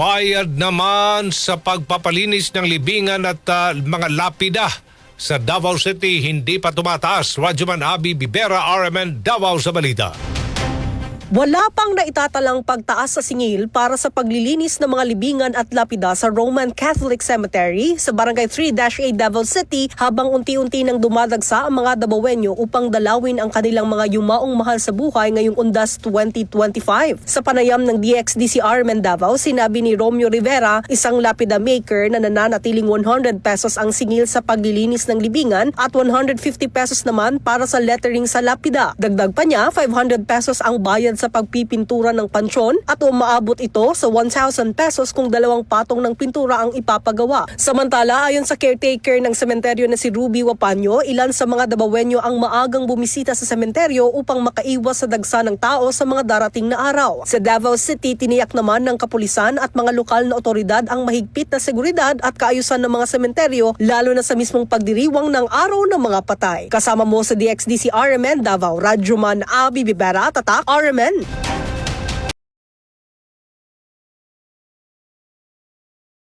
Bayad naman sa pagpapalinis ng libingan at ah, mga lapida sa Davao City hindi pa tumataas. Radyoman Abi Bibera, RMN Davao sa balita. Wala pang naitatalang pagtaas sa singil para sa paglilinis ng mga libingan at lapida sa Roman Catholic Cemetery sa Barangay 3-8 Davao City habang unti-unti nang dumadagsa ang mga Davaoenyo upang dalawin ang kanilang mga yumaong mahal sa buhay ngayong Undas 2025. Sa panayam ng DXDCR Davao, sinabi ni Romeo Rivera, isang lapida maker na nananatiling 100 pesos ang singil sa paglilinis ng libingan at 150 pesos naman para sa lettering sa lapida. Dagdag pa niya, 500 pesos ang bayad sa pagpipintura ng pansyon at umaabot ito sa 1,000 pesos kung dalawang patong ng pintura ang ipapagawa. Samantala, ayon sa caretaker ng sementeryo na si Ruby Wapanyo, ilan sa mga Dabawenyo ang maagang bumisita sa sementeryo upang makaiwas sa dagsa ng tao sa mga darating na araw. Sa Davao City, tiniyak naman ng kapulisan at mga lokal na otoridad ang mahigpit na seguridad at kaayusan ng mga sementeryo lalo na sa mismong pagdiriwang ng araw ng mga patay. Kasama mo sa DXDC RMN Davao, Radyoman Abi Bibera, Tatak RMN. 人。